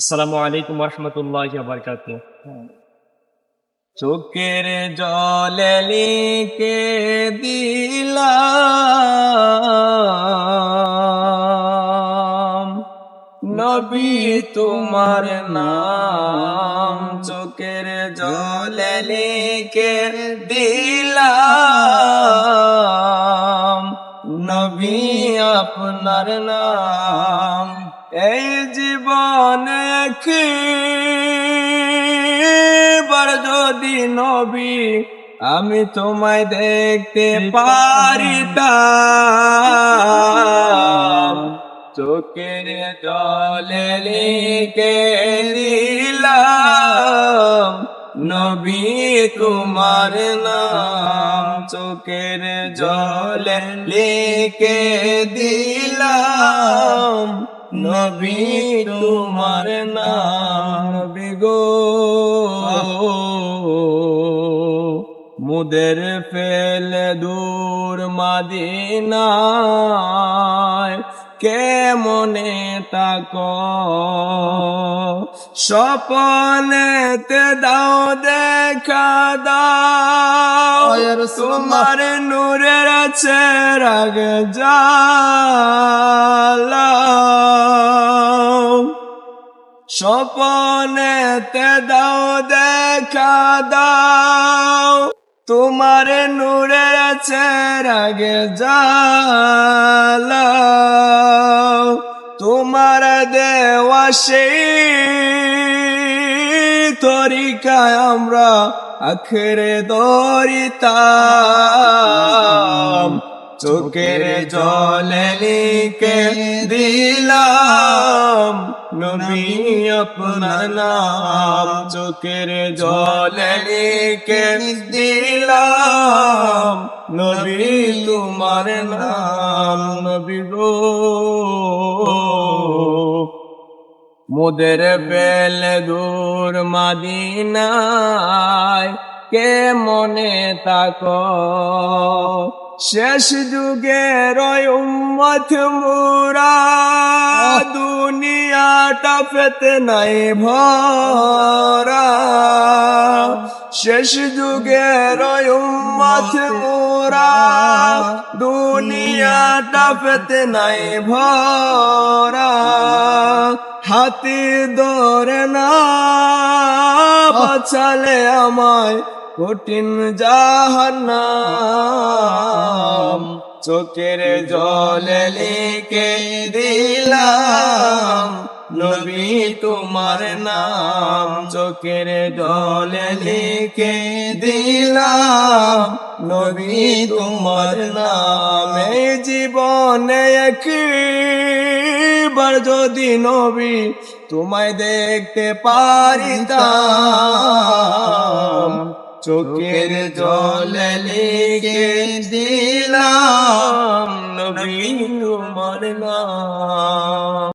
আসসালামু আলাইকুম রহমতুল্লাহ বারকাত চোখের জলে লিখে দিলাম। নবী তোমার নাম চোখের জলে লিখে দিলাম। নবী আপনার নাম এই জীবনে বার যদি নবী, আমি তোমায় দেখতে পারিতাম। চোখের জলে লিখে দিলাম নবী তোমার নাম। চোখের জলে লিখে দিলাম নবী তোমার নাম নবী গো মুদের ফেলে দূর মাদিনায় কে মনে তাক? স্বপনেতে দাও দেখা দাও। তোমার নূরের আছে রাগ জালাও স্বপনেতে দাও, দেখা দাও। তোমার নূরের চেরাগে জালাও তোমার দেওয়া সেই তরিকায় আমরা আখরে দরিতাম চোখের জলে লিখে দিলাম। নবী আপনার নাম চোখের জলে লিখে দিলাম। নবী তোমার নাম, নবী গো। মোদের বেল দূর মাদিনায় কে মনে তাক শেষ যুগের উম্মত মুরা। দুনিয়াটা পেতে নাই ভরা। শেষ যুগের উম্মত মুরা। দুনিয়াটা পেতে নাই ভরা। হাতি ধরে না বাঁচালে আমায় কঠিন জাহান্নাম চোখের জলে লিখে দিলাম। নবী তোমার নাম চোখের জলে লিখে দিলাম। নবী তোমার নাম জীবনে একবার যদি নবী তোমায় দেখতে পারিতাম চোখের জলে লেগে দিলাম নবী তোমার নাম